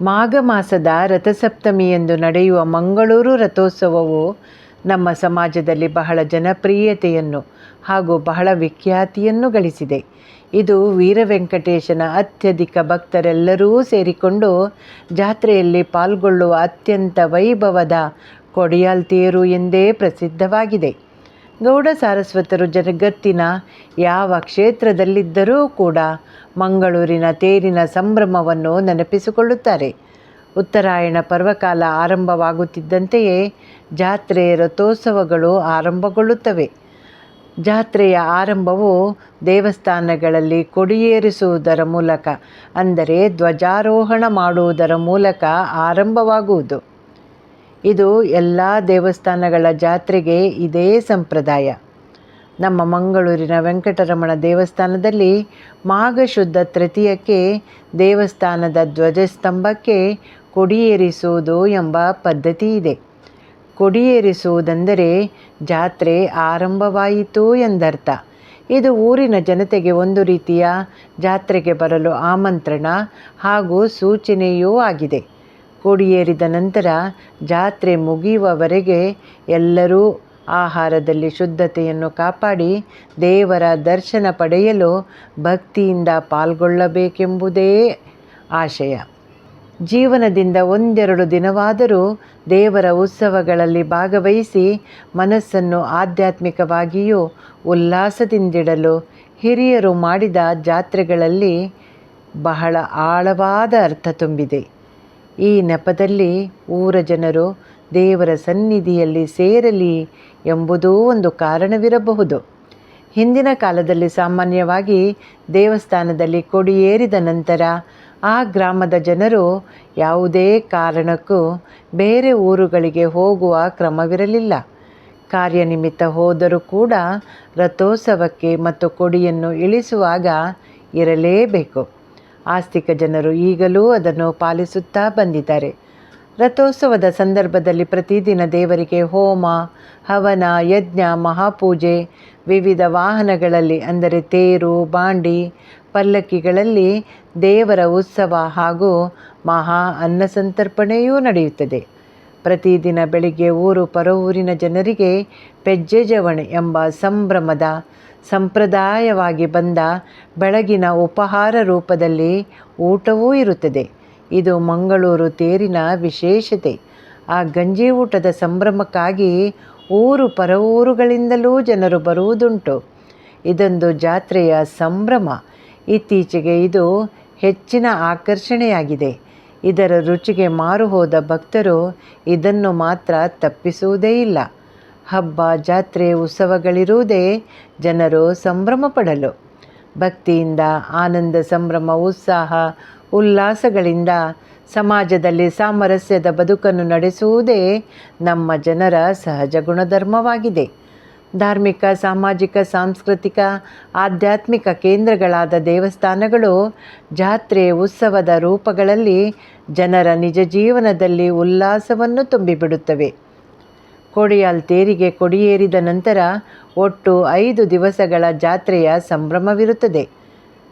ಮಾಘ ಮಾಸದ ರಥಸಪ್ತಮಿಯಂದು ನಡೆಯುವ ಮಂಗಳೂರು ರಥೋತ್ಸವವು ನಮ್ಮ ಸಮಾಜದಲ್ಲಿ ಬಹಳ ಜನಪ್ರಿಯತೆಯನ್ನು ಹಾಗೂ ಬಹಳ ವಿಖ್ಯಾತಿಯನ್ನು ಗಳಿಸಿದೆ. ಇದು ವೀರವೆಂಕಟೇಶನ ಅತ್ಯಧಿಕ ಭಕ್ತರೆಲ್ಲರೂ ಸೇರಿಕೊಂಡು ಜಾತ್ರೆಯಲ್ಲಿ ಪಾಲ್ಗೊಳ್ಳುವ ಅತ್ಯಂತ ವೈಭವದ ಕೊಡಿಯಾಲ್ ತೇರು ಎಂದೇ ಪ್ರಸಿದ್ಧವಾಗಿದೆ. ಗೌಡ ಸಾರಸ್ವತರು ಜಗತ್ತಿನ ಯಾವ ಕ್ಷೇತ್ರದಲ್ಲಿದ್ದರೂ ಕೂಡ ಮಂಗಳೂರಿನ ತೇರಿನ ಸಂಭ್ರಮವನ್ನು ನೆನಪಿಸಿಕೊಳ್ಳುತ್ತಾರೆ. ಉತ್ತರಾಯಣ ಪರ್ವಕಾಲ ಆರಂಭವಾಗುತ್ತಿದ್ದಂತೆಯೇ ಜಾತ್ರೆಯ ರಥೋತ್ಸವಗಳು ಆರಂಭಗೊಳ್ಳುತ್ತವೆ. ಜಾತ್ರೆಯ ಆರಂಭವು ದೇವಸ್ಥಾನಗಳಲ್ಲಿ ಕೊಡಿಯೇರಿಸುವುದರ ಮೂಲಕ, ಅಂದರೆ ಧ್ವಜಾರೋಹಣ ಮಾಡುವುದರ ಮೂಲಕ ಆರಂಭವಾಗುವುದು. ಇದು ಎಲ್ಲ ದೇವಸ್ಥಾನಗಳ ಜಾತ್ರೆಗೆ ಇದೇ ಸಂಪ್ರದಾಯ. ನಮ್ಮ ಮಂಗಳೂರಿನ ವೆಂಕಟರಮಣ ದೇವಸ್ಥಾನದಲ್ಲಿ ಮಾಘ ಶುದ್ಧ ತೃತೀಯಕ್ಕೆ ದೇವಸ್ಥಾನದ ಧ್ವಜಸ್ತಂಭಕ್ಕೆ ಕೊಡಿಯೇರಿಸುವುದು ಎಂಬ ಪದ್ಧತಿ ಇದೆ. ಕೊಡಿಯೇರಿಸುವುದೆಂದರೆ ಜಾತ್ರೆ ಆರಂಭವಾಯಿತು ಎಂದರ್ಥ. ಇದು ಊರಿನ ಜನತೆಗೆ ಒಂದು ರೀತಿಯ ಜಾತ್ರೆಗೆ ಬರಲು ಆಮಂತ್ರಣ ಹಾಗೂ ಸೂಚನೆಯೂ ಆಗಿದೆ. ಕೊಡಿಯೇರಿದ ನಂತರ ಜಾತ್ರೆ ಮುಗಿಯುವವರೆಗೆ ಎಲ್ಲರೂ ಆಹಾರದಲ್ಲಿ ಶುದ್ಧತೆಯನ್ನು ಕಾಪಾಡಿ ದೇವರ ದರ್ಶನ ಪಡೆಯಲು ಭಕ್ತಿಯಿಂದ ಪಾಲ್ಗೊಳ್ಳಬೇಕೆಂಬುದೇ ಆಶಯ. ಜೀವನದಿಂದ ಒಂದೆರಡು ದಿನವಾದರೂ ದೇವರ ಉತ್ಸವಗಳಲ್ಲಿ ಭಾಗವಹಿಸಿ ಮನಸ್ಸನ್ನು ಆಧ್ಯಾತ್ಮಿಕವಾಗಿಯೂ ಉಲ್ಲಾಸದಿಂದಿಡಲು ಹಿರಿಯರು ಮಾಡಿದ ಜಾತ್ರೆಗಳಲ್ಲಿ ಬಹಳ ಆಳವಾದ ಅರ್ಥ ತುಂಬಿದೆ. ಈ ನೆಪದಲ್ಲಿ ಊರ ಜನರು ದೇವರ ಸನ್ನಿಧಿಯಲ್ಲಿ ಸೇರಲಿ ಎಂಬುದೂ ಒಂದು ಕಾರಣವಿರಬಹುದು. ಹಿಂದಿನ ಕಾಲದಲ್ಲಿ ಸಾಮಾನ್ಯವಾಗಿ ದೇವಸ್ಥಾನದಲ್ಲಿ ಕೊಡಿಯೇರಿದ ನಂತರ ಆ ಗ್ರಾಮದ ಜನರು ಯಾವುದೇ ಕಾರಣಕ್ಕೂ ಬೇರೆ ಊರುಗಳಿಗೆ ಹೋಗುವ ಕ್ರಮವಿರಲಿಲ್ಲ. ಕಾರ್ಯನಿಮಿತ್ತ ಹೋದರೂ ಕೂಡ ರಥೋತ್ಸವಕ್ಕೆ ಮತ್ತು ಕೊಡಿಯನ್ನು ಇಳಿಸುವಾಗ ಇರಲೇಬೇಕು. ಆಸ್ತಿಕ ಜನರು ಈಗಲೂ ಅದನ್ನು ಪಾಲಿಸುತ್ತಾ ಬಂದಿದ್ದಾರೆ. ರಥೋತ್ಸವದ ಸಂದರ್ಭದಲ್ಲಿ ಪ್ರತಿದಿನ ದೇವರಿಗೆ ಹೋಮ, ಹವನ, ಯಜ್ಞ, ಮಹಾಪೂಜೆ, ವಿವಿಧ ವಾಹನಗಳಲ್ಲಿ ಅಂದರೆ ತೇರು, ಬಾಂಡಿ, ಪಲ್ಲಕ್ಕಿಗಳಲ್ಲಿ ದೇವರ ಉತ್ಸವ ಹಾಗೂ ಮಹಾ ಅನ್ನಸಂತರ್ಪಣೆಯೂ ನಡೆಯುತ್ತದೆ. ಪ್ರತಿದಿನ ಬೆಳಿಗ್ಗೆ ಊರು ಪರವೂರಿನ ಜನರಿಗೆ ಪೆಜ್ಜೆ ಜವಣೆ ಎಂಬ ಸಂಭ್ರಮದ ಸಂಪ್ರದಾಯವಾಗಿ ಬಂದ ಬೆಳಗಿನ ಉಪಹಾರ ರೂಪದಲ್ಲಿ ಊಟವೂ ಇರುತ್ತದೆ. ಇದು ಮಂಗಳೂರು ತೇರಿನ ವಿಶೇಷತೆ. ಆ ಗಂಜಿ ಊಟದ ಸಂಭ್ರಮಕ್ಕಾಗಿ ಊರು ಪರವೂರುಗಳಿಂದಲೂ ಜನರು ಬರುವುದುಂಟು. ಇದೊಂದು ಜಾತ್ರೆಯ ಸಂಭ್ರಮ. ಇತ್ತೀಚೆಗೆ ಇದು ಹೆಚ್ಚಿನ ಆಕರ್ಷಣೆಯಾಗಿದೆ. ಇದರ ರುಚಿಗೆ ಮಾರುಹೋದ ಭಕ್ತರು ಇದನ್ನು ಮಾತ್ರ ತಪ್ಪಿಸುವುದೇ ಇಲ್ಲ. ಹಬ್ಬ, ಜಾತ್ರೆ, ಉತ್ಸವಗಳಿರುವುದೇ ಜನರು ಸಂಭ್ರಮ ಪಡಲು ಭಕ್ತಿಯಿಂದ, ಆನಂದ, ಸಂಭ್ರಮ, ಉತ್ಸಾಹ, ಉಲ್ಲಾಸಗಳಿಂದ ಸಮಾಜದಲ್ಲಿ ಸಾಮರಸ್ಯದ ಬದುಕನ್ನು ನಡೆಸುವುದೇ ನಮ್ಮ ಜನರ ಸಹಜ ಗುಣಧರ್ಮವಾಗಿದೆ. ಧಾರ್ಮಿಕ, ಸಾಮಾಜಿಕ, ಸಾಂಸ್ಕೃತಿಕ, ಆಧ್ಯಾತ್ಮಿಕ ಕೇಂದ್ರಗಳಾದ ದೇವಸ್ಥಾನಗಳು ಜಾತ್ರೆ, ಉತ್ಸವದ ರೂಪಗಳಲ್ಲಿ ಜನರ ನಿಜ ಜೀವನದಲ್ಲಿ ಉಲ್ಲಾಸವನ್ನು ತುಂಬಿಬಿಡುತ್ತವೆ. ಕೊಡಿಯಾಲ್ ತೇರಿಗೆ ಕೊಡಿಯೇರಿದ ನಂತರ ಒಟ್ಟು ಐದು ದಿವಸಗಳ ಜಾತ್ರೆಯ ಸಂಭ್ರಮವಿರುತ್ತದೆ.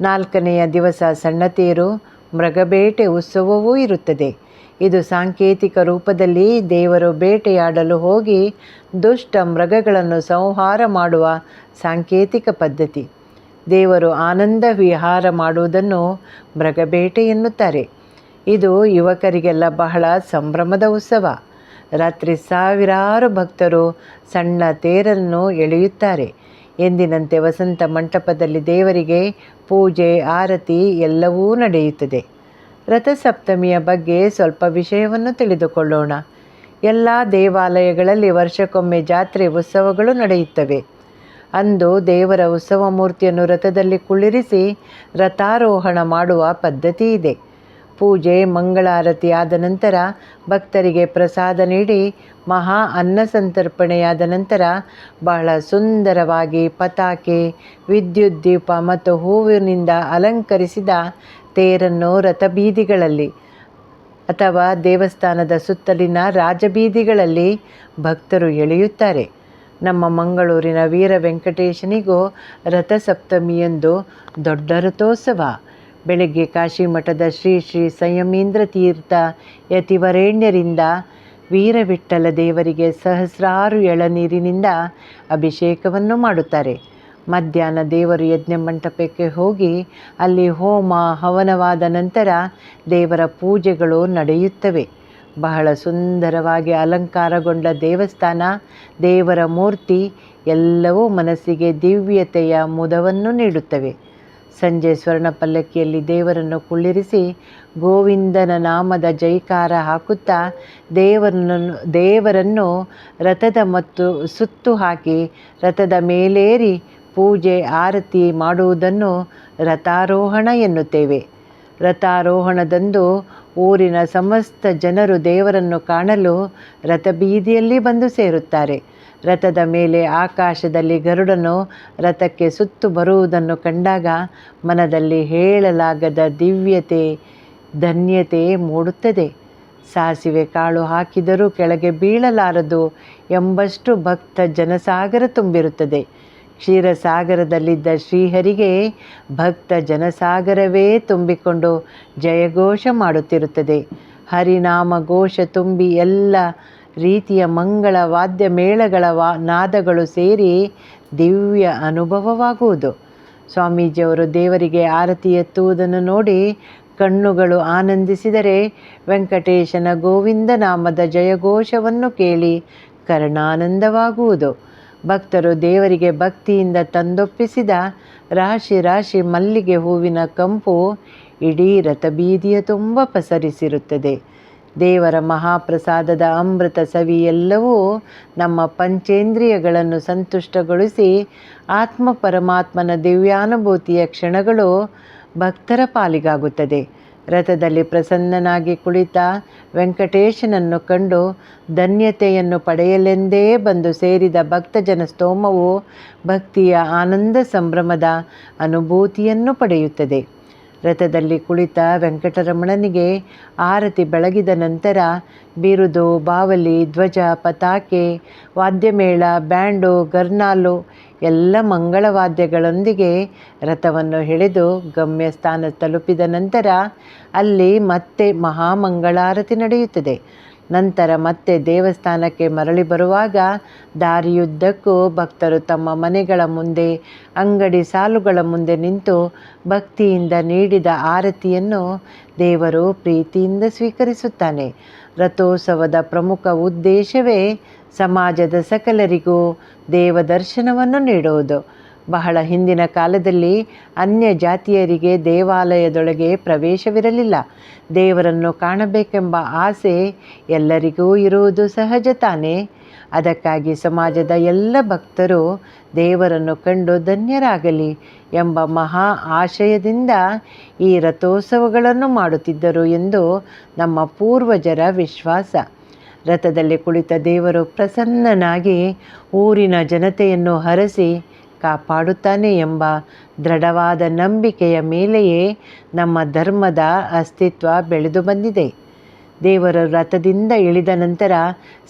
ನಾಲ್ಕನೆಯ ದಿವಸ ಸಣ್ಣ ತೇರು, ಮೃಗಬೇಟೆ ಉತ್ಸವವೂ ಇರುತ್ತದೆ. ಇದು ಸಾಂಕೇತಿಕ ರೂಪದಲ್ಲಿ ದೇವರು ಬೇಟೆಯಾಡಲು ಹೋಗಿ ದುಷ್ಟ ಮೃಗಗಳನ್ನು ಸಂಹಾರ ಮಾಡುವ ಸಾಂಕೇತಿಕ ಪದ್ಧತಿ. ದೇವರು ಆನಂದ ವಿಹಾರ ಮಾಡುವುದನ್ನು ಮೃಗಬೇಟೆ ಎನ್ನುತ್ತಾರೆ. ಇದು ಯುವಕರಿಗೆಲ್ಲ ಬಹಳ ಸಂಭ್ರಮದ ಉತ್ಸವ. ರಾತ್ರಿ ಸಾವಿರಾರು ಭಕ್ತರು ಸಣ್ಣ ತೇರನ್ನು ಎಳೆಯುತ್ತಾರೆ. ಎಂದಿನಂತೆ ವಸಂತ ಮಂಟಪದಲ್ಲಿ ದೇವರಿಗೆ ಪೂಜೆ, ಆರತಿ ಎಲ್ಲವೂ ನಡೆಯುತ್ತದೆ. ರಥಸಪ್ತಮಿಯ ಬಗ್ಗೆ ಸ್ವಲ್ಪ ವಿಷಯವನ್ನು ತಿಳಿದುಕೊಳ್ಳೋಣ. ಎಲ್ಲ ದೇವಾಲಯಗಳಲ್ಲಿ ವರ್ಷಕ್ಕೊಮ್ಮೆ ಜಾತ್ರೆ ಉತ್ಸವಗಳು ನಡೆಯುತ್ತವೆ. ಅಂದು ದೇವರ ಉತ್ಸವ ಮೂರ್ತಿಯನ್ನು ರಥದಲ್ಲಿ ಕುಳ್ಳಿರಿಸಿ ರಥಾರೋಹಣ ಮಾಡುವ ಪದ್ಧತಿ ಇದೆ. ಪೂಜೆ, ಮಂಗಳಾರತಿ ಆದ ನಂತರ ಭಕ್ತರಿಗೆ ಪ್ರಸಾದ ನೀಡಿ ಮಹಾ ಅನ್ನ ಸಂತರ್ಪಣೆಯಾದ ನಂತರ ಬಹಳ ಸುಂದರವಾಗಿ ಪತಾಕೆ, ವಿದ್ಯುತ್ ದೀಪ ಮತ್ತು ಹೂವಿನಿಂದ ಅಲಂಕರಿಸಿದ ತೇರನ್ನು ರಥಬೀದಿಗಳಲ್ಲಿ ಅಥವಾ ದೇವಸ್ಥಾನದ ಸುತ್ತಲಿನ ರಾಜಬೀದಿಗಳಲ್ಲಿ ಭಕ್ತರು ಎಳೆಯುತ್ತಾರೆ. ನಮ್ಮ ಮಂಗಳೂರಿನ ವೀರ ವೆಂಕಟೇಶನಿಗೂ ರಥಸಪ್ತಮಿಯಂದು ದೊಡ್ಡ ರಥೋತ್ಸವ. ಬೆಳಗ್ಗೆ ಕಾಶಿಮಠದ ಶ್ರೀ ಶ್ರೀ ಸಂಯಮೀಂದ್ರ ತೀರ್ಥ ಯತಿವರೇಣ್ಯರಿಂದ ವೀರವಿಠಲ ದೇವರಿಗೆ ಸಹಸ್ರಾರು ಎಳನೀರಿನಿಂದ ಅಭಿಷೇಕವನ್ನು ಮಾಡುತ್ತಾರೆ. ಮಧ್ಯಾಹ್ನ ದೇವರು ಯಜ್ಞ ಮಂಟಪಕ್ಕೆ ಹೋಗಿ ಅಲ್ಲಿ ಹೋಮ ಹವನವಾದ ನಂತರ ದೇವರ ಪೂಜೆಗಳು ನಡೆಯುತ್ತವೆ. ಬಹಳ ಸುಂದರವಾಗಿ ಅಲಂಕಾರಗೊಂಡ ದೇವಸ್ಥಾನ, ದೇವರ ಮೂರ್ತಿ ಎಲ್ಲವೂ ಮನಸ್ಸಿಗೆ ದಿವ್ಯತೆಯ ಮುದವನ್ನು ನೀಡುತ್ತವೆ. ಸಂಜೆ ಸ್ವರ್ಣ ಪಲ್ಲಕ್ಕಿಯಲ್ಲಿ ದೇವರನ್ನು ಕುಳ್ಳಿರಿಸಿ ಗೋವಿಂದನ ನಾಮದ ಜೈಕಾರ ಹಾಕುತ್ತಾ ದೇವರನ್ನು ದೇವರನ್ನು ರಥದ ಮತ್ತು ಸುತ್ತು ಹಾಕಿ ರಥದ ಮೇಲೇರಿ ಪೂಜೆ, ಆರತಿ ಮಾಡುವುದನ್ನು ರಥಾರೋಹಣ ಎನ್ನುತ್ತೇವೆ. ರಥಾರೋಹಣದಂದು ಊರಿನ ಸಮಸ್ತ ಜನರು ದೇವರನ್ನು ಕಾಣಲು ರಥಬೀದಿಯಲ್ಲಿ ಬಂದು ಸೇರುತ್ತಾರೆ. ರಥದ ಮೇಲೆ ಆಕಾಶದಲ್ಲಿ ಗರುಡನು ರಥಕ್ಕೆ ಸುತ್ತು ಬರುವುದನ್ನು ಕಂಡಾಗ ಮನದಲ್ಲಿ ಹೇಳಲಾಗದ ದಿವ್ಯತೆ, ಧನ್ಯತೆ ಮೂಡುತ್ತದೆ. ಸಾಸಿವೆ ಕಾಳು ಹಾಕಿದರೂ ಕೆಳಗೆ ಬೀಳಲಾರದು ಎಂಬಷ್ಟು ಭಕ್ತ ಜನಸಾಗರ ತುಂಬಿರುತ್ತದೆ. ಕ್ಷೀರಸಾಗರದಲ್ಲಿದ್ದ ಶ್ರೀಹರಿಗೆ ಭಕ್ತ ಜನಸಾಗರವೇ ತುಂಬಿಕೊಂಡು ಜಯಘೋಷ ಮಾಡುತ್ತಿರುತ್ತದೆ. ಹರಿನಾಮ ಘೋಷ ತುಂಬಿ ಎಲ್ಲ ರೀತಿಯ ಮಂಗಳ ವಾದ್ಯ ಮೇಳಗಳ ವಾ ನಾದಗಳು ಸೇರಿ ದಿವ್ಯ ಅನುಭವವಾಗುವುದು. ಸ್ವಾಮೀಜಿಯವರು ದೇವರಿಗೆ ಆರತಿ ಎತ್ತುವುದನ್ನು ನೋಡಿ ಕಣ್ಣುಗಳು ಆನಂದಿಸಿದರೆ ವೆಂಕಟೇಶನ ಗೋವಿಂದ ನಾಮದ ಜಯಘೋಷವನ್ನು ಕೇಳಿ ಕರ್ಣಾನಂದವಾಗುವುದು. ಭಕ್ತರು ದೇವರಿಗೆ ಭಕ್ತಿಯಿಂದ ತಂದೊಪ್ಪಿಸಿದ ರಾಶಿ ರಾಶಿ ಮಲ್ಲಿಗೆ ಹೂವಿನ ಕಂಪು ಇಡೀ ರಥಬೀದಿಯ ತುಂಬ ಪಸರಿಸಿರುತ್ತದೆ. ದೇವರ ಮಹಾಪ್ರಸಾದದ ಅಮೃತ ಸವಿ ಎಲ್ಲವೂ ನಮ್ಮ ಪಂಚೇಂದ್ರಿಯಗಳನ್ನು ಸಂತುಷ್ಟಗೊಳಿಸಿ ಆತ್ಮ ಪರಮಾತ್ಮನ ದಿವ್ಯಾನುಭೂತಿಯ ಕ್ಷಣಗಳು ಭಕ್ತರ ಪಾಲಿಗಾಗುತ್ತದೆ. ರಥದಲ್ಲಿ ಪ್ರಸನ್ನನಾಗಿ ಕುಳಿತ ವೆಂಕಟೇಶನನ್ನು ಕಂಡು ಧನ್ಯತೆಯನ್ನು ಪಡೆಯಲೆಂದೇ ಬಂದು ಸೇರಿದ ಭಕ್ತಜನ ಸ್ತೋಮವು ಭಕ್ತಿಯ ಆನಂದ ಸಂಭ್ರಮದ ಅನುಭೂತಿಯನ್ನು ಪಡೆಯುತ್ತದೆ. ರಥದಲ್ಲಿ ಕುಳಿತ ವೆಂಕಟರಮಣನಿಗೆ ಆರತಿ ಬೆಳಗಿದ ನಂತರ ಬಿರುದು, ಬಾವಲಿ, ಧ್ವಜ, ಪತಾಕೆ, ವಾದ್ಯಮೇಳ, ಬ್ಯಾಂಡು, ಗರ್ನಾಲು ಎಲ್ಲ ಮಂಗಳವಾದ್ಯಗಳೊಂದಿಗೆ ರಥವನ್ನು ಹಿಡಿದು ಗಮ್ಯ ಸ್ಥಾನ ತಲುಪಿದ ನಂತರ ಅಲ್ಲಿ ಮತ್ತೆ ಮಹಾಮಂಗಳಾರತಿ ನಡೆಯುತ್ತದೆ. ನಂತರ ಮತ್ತೆ ದೇವಸ್ಥಾನಕ್ಕೆ ಮರಳಿ ಬರುವಾಗ ದಾರಿಯುದ್ದಕ್ಕೂ ಭಕ್ತರು ತಮ್ಮ ಮನೆಗಳ ಮುಂದೆ, ಅಂಗಡಿ ಸಾಲುಗಳ ಮುಂದೆ ನಿಂತು ಭಕ್ತಿಯಿಂದ ನೀಡಿದ ಆರತಿಯನ್ನು ದೇವರು ಪ್ರೀತಿಯಿಂದ ಸ್ವೀಕರಿಸುತ್ತಾನೆ. ರಥೋತ್ಸವದ ಪ್ರಮುಖ ಉದ್ದೇಶವೇ ಸಮಾಜದ ಸಕಲರಿಗೂ ದೇವದರ್ಶನವನ್ನು ನೀಡುವುದು. ಬಹಳ ಹಿಂದಿನ ಕಾಲದಲ್ಲಿ ಅನ್ಯ ಜಾತಿಯರಿಗೆ ದೇವಾಲಯದೊಳಗೆ ಪ್ರವೇಶವಿರಲಿಲ್ಲ. ದೇವರನ್ನು ಕಾಣಬೇಕೆಂಬ ಆಸೆ ಎಲ್ಲರಿಗೂ ಇರುವುದು ಸಹಜ ತಾನೇ. ಅದಕ್ಕಾಗಿ ಸಮಾಜದ ಎಲ್ಲ ಭಕ್ತರು ದೇವರನ್ನು ಕಂಡು ಧನ್ಯರಾಗಲಿ ಎಂಬ ಮಹಾ ಆಶಯದಿಂದ ಈ ರಥೋತ್ಸವಗಳನ್ನು ಮಾಡುತ್ತಿದ್ದರು ಎಂದು ನಮ್ಮ ಪೂರ್ವಜರ ವಿಶ್ವಾಸ. ರಥದಲ್ಲಿ ಕುಳಿತ ದೇವರು ಪ್ರಸನ್ನನಾಗಿ ಊರಿನ ಜನತೆಯನ್ನು ಹರಸಿ ಕಾಪಾಡುತ್ತಾನೆ ಎಂಬ ದೃಢವಾದ ನಂಬಿಕೆಯ ಮೇಲೆಯೇ ನಮ್ಮ ಧರ್ಮದ ಅಸ್ತಿತ್ವ ಬೆಳೆದು ಬಂದಿದೆ. ದೇವರ ರಥದಿಂದ ಇಳಿದ ನಂತರ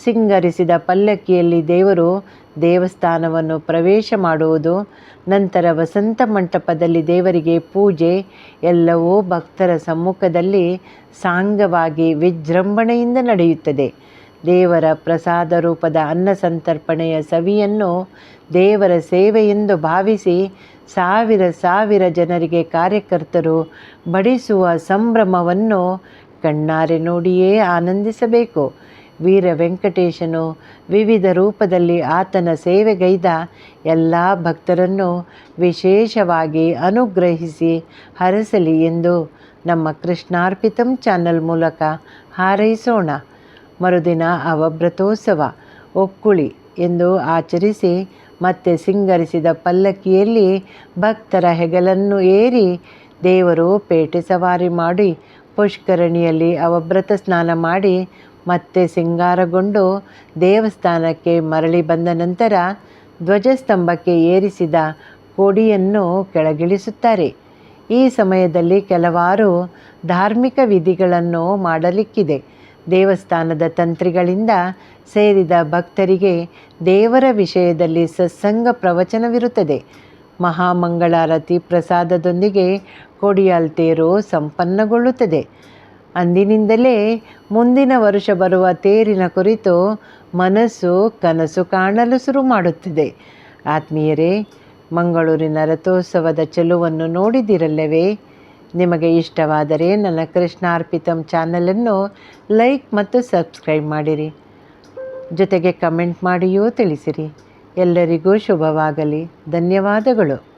ಸಿಂಗರಿಸಿದ ಪಲ್ಲಕ್ಕಿಯಲ್ಲಿ ದೇವರು ದೇವಸ್ಥಾನವನ್ನು ಪ್ರವೇಶ ಮಾಡುವುದು, ನಂತರ ವಸಂತ ಮಂಟಪದಲ್ಲಿ ದೇವರಿಗೆ ಪೂಜೆ, ಎಲ್ಲವೂ ಭಕ್ತರ ಸಮ್ಮುಖದಲ್ಲಿ ಸಾಂಗವಾಗಿ ವಿಜೃಂಭಣೆಯಿಂದ ನಡೆಯುತ್ತದೆ. ದೇವರ ಪ್ರಸಾದ ರೂಪದ ಅನ್ನ ಸಂತರ್ಪಣೆಯ ಸವಿಯನ್ನು ದೇವರ ಸೇವೆಯೆಂದು ಭಾವಿಸಿ ಸಾವಿರ ಸಾವಿರ ಜನರಿಗೆ ಕಾರ್ಯಕರ್ತರು ಬಡಿಸುವ ಸಂಭ್ರಮವನ್ನು ಕಣ್ಣಾರೆ ನೋಡಿಯೇ ಆನಂದಿಸಬೇಕು. ವೀರ ವೆಂಕಟೇಶನು ವಿವಿಧ ರೂಪದಲ್ಲಿ ಆತನ ಸೇವೆಗೈದ ಎಲ್ಲ ಭಕ್ತರನ್ನು ವಿಶೇಷವಾಗಿ ಅನುಗ್ರಹಿಸಿ ಹರಸಲಿ ಎಂದು ನಮ್ಮ ಕೃಷ್ಣಾರ್ಪಿತಂ ಚಾನಲ್ ಮೂಲಕ ಹಾರೈಸೋಣ. ಮರುದಿನ ಅವಭ್ರತೋತ್ಸವ ಒಕ್ಕುಳಿ ಎಂದು ಆಚರಿಸಿ ಮತ್ತೆ ಸಿಂಗರಿಸಿದ ಪಲ್ಲಕ್ಕಿಯಲ್ಲಿ ಭಕ್ತರ ಹೆಗಲನ್ನು ಏರಿ ದೇವರು ಪೇಟೆ ಸವಾರಿ ಮಾಡಿ ಪುಷ್ಕರಣಿಯಲ್ಲಿ ಅವಭ್ರತ ಸ್ನಾನ ಮಾಡಿ ಮತ್ತೆ ಸಿಂಗಾರಗೊಂಡು ದೇವಸ್ಥಾನಕ್ಕೆ ಮರಳಿ ಬಂದ ನಂತರ ಧ್ವಜಸ್ತಂಭಕ್ಕೆ ಏರಿಸಿದ ಕೋಡಿಯನ್ನು ಕೆಳಗಿಳಿಸುತ್ತಾರೆ. ಈ ಸಮಯದಲ್ಲಿ ಕೆಲವಾರು ಧಾರ್ಮಿಕ ವಿಧಿಗಳನ್ನು ಮಾಡಲಿಕ್ಕಿದೆ. ದೇವಸ್ಥಾನದ ತಂತ್ರಿಗಳಿಂದ ಸೇರಿದ ಭಕ್ತರಿಗೆ ದೇವರ ವಿಷಯದಲ್ಲಿ ಸತ್ಸಂಗ ಪ್ರವಚನವಿರುತ್ತದೆ. ಮಹಾಮಂಗಳಾರತಿ ಪ್ರಸಾದದೊಂದಿಗೆ ಕೊಡಿಯಾಲ್ ತೇರು ಸಂಪನ್ನಗೊಳ್ಳುತ್ತದೆ. ಅಂದಿನಿಂದಲೇ ಮುಂದಿನ ವರ್ಷ ಬರುವ ತೇರಿನ ಕುರಿತು ಮನಸ್ಸು ಕನಸು ಕಾಣಲು ಶುರು ಮಾಡುತ್ತದೆ. ಆತ್ಮೀಯರೇ, ಮಂಗಳೂರಿನ ರಥೋತ್ಸವದ ಚೆಲುವನ್ನು ನೋಡಿದಿರಲ್ಲವೇ? ನಿಮಗೆ ಇಷ್ಟವಾದರೆ ನನ್ನ ಕೃಷ್ಣಾರ್ಪಿತಂ ಚಾನಲನ್ನು ಲೈಕ್ ಮತ್ತು ಸಬ್ಸ್ಕ್ರೈಬ್ ಮಾಡಿರಿ. ಜೊತೆಗೆ ಕಮೆಂಟ್ ಮಾಡಿಯೂ ತಿಳಿಸಿರಿ. ಎಲ್ಲರಿಗೂ ಶುಭವಾಗಲಿ. ಧನ್ಯವಾದಗಳು.